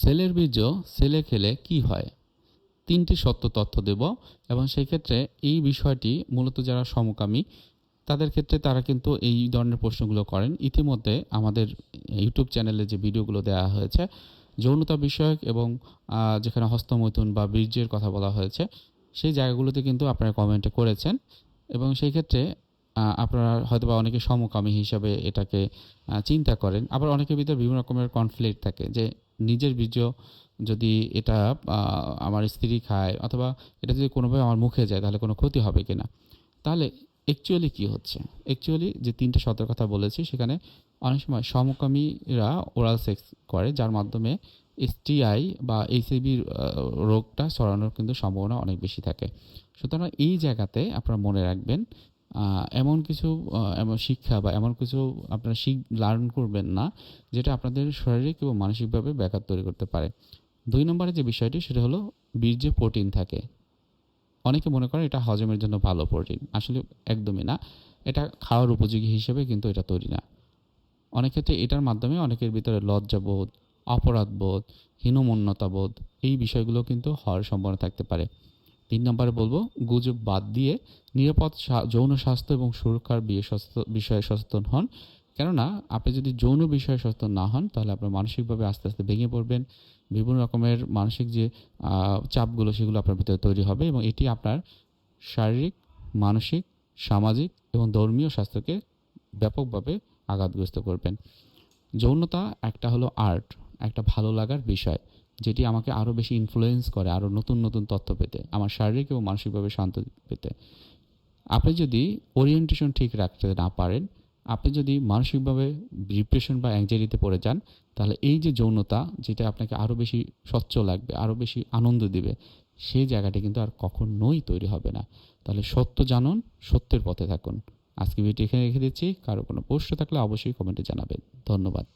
সেলের বীর্য সেলে খেলে কি হয়? তিনটি সত্য তথ্য দেব এবং সেই ক্ষেত্রে এই বিষয়টি মূলত যারা সমকামী, তাদের ক্ষেত্রে তারা কিন্তু এই ধরনের প্রশ্নগুলো করেন। ইতিমধ্যে আমাদের ইউটিউব চ্যানেলে যে ভিডিওগুলো দেওয়া হয়েছে, যৌনতা বিষয়ক এবং যেখানে হস্তমৈথুন বা বীর্যের কথা বলা হয়েছে, সেই জায়গাগুলোতে কিন্তু আপনারা কমেন্টে করেছেন এবং সেই ক্ষেত্রে আপনারা হয়তোবা অনেকে সমকামী হিসাবে এটাকে চিন্তা করেন। আবার অনেকের ভিতরে বিভিন্ন রকমের কনফ্লিক্ট থাকে যে নিজের বীর্য যদি এটা আমার স্ত্রী খায় অথবা এটা যদি কোনোভাবে আমার মুখে যায়, তাহলে কোনো ক্ষতি হবে কিনা? তাহলে অ্যাকচুয়ালি কি হচ্ছে? অ্যাকচুয়ালি যে তিনটে কথা বলেছি, সেখানে অনেক সময় সমকামীরা ওরাল সেক্স করে, যার মাধ্যমে এসটিআই বা এইচআইভির রোগটা ছড়ানোর কিন্তু সম্ভাবনা অনেক বেশি থাকে। সুতরাং এই জায়গাতে আপনারা মনে রাখবেন এমন কিছু এমন শিক্ষা বা এমন কিছু আপনারা শিখ, লার্ন করবেন না, যেটা আপনাদের শারীরিক এবং মানসিকভাবে ব্যাঘাত তৈরি করতে পারে। দুই নম্বরে যে বিষয়টি, সেটা হলো বীর্যে প্রোটিন থাকে। অনেকে মনে করে এটা হজমের জন্য ভালো প্রোটিন। আসলে একদমই না। এটা খাওয়ার উপযোগী হিসেবে কিন্তু এটা তৈরি না। অনেক ক্ষেত্রে এটার মাধ্যমে অনেকের ভিতরে লজ্জাবোধ, অপরাধবোধ, হীনমন্যতাবোধ, এই বিষয়গুলো কিন্তু হওয়ার সম্ভাবনা থাকতে পারে। তিন নম্বরে বলব, গুজব বাদ দিয়ে নিরাপদ যৌন স্বাস্থ্য এবং সুরক্ষার বিষয়ে সচেতন হন। কেননা, আপনি যদি যৌন বিষয়ে সচেতন না হন, তাহলে আপনার মানসিকভাবে আস্তে আস্তে ভেঙে পড়বেন। বিভিন্ন রকমের মানসিক যে চাপগুলো, সেগুলো আপনার ভিতরে তৈরি হবে এবং এটি আপনার শারীরিক, মানসিক, সামাজিক এবং ধর্মীয় স্বাস্থ্যকে ব্যাপকভাবে আঘাতগ্রস্ত করবেন। যৌনতা একটা হলো আর্ট, একটা ভালো লাগার বিষয়। যেটি আমাকে আরও বেশি ইনফ্লুয়েন্স করে আরও নতুন নতুন তথ্য পেতে, আমার শারীরিক এবং মানসিকভাবে শান্ত পেতে। আপনি যদি ওরিয়েন্টেশন ঠিক রাখতে না পারেন, আপনি যদি মানসিকভাবে ডিপ্রেশন বা অ্যাংজাইটিতে পড়ে যান, তাহলে এই যে যৌনতা, যেটা আপনাকে আরও বেশি স্বচ্ছ লাগবে আরও বেশি আনন্দ দিবে সেই জায়গাটি কিন্তু আর কখনোই তৈরি হবে না। তাহলে সত্য জানুন, সত্যের পথে থাকুন। আজকে ভিডিও এখানে রেখে দিচ্ছি। কারও কোনো প্রশ্ন থাকলে অবশ্যই কমেন্টে জানাবেন। ধন্যবাদ।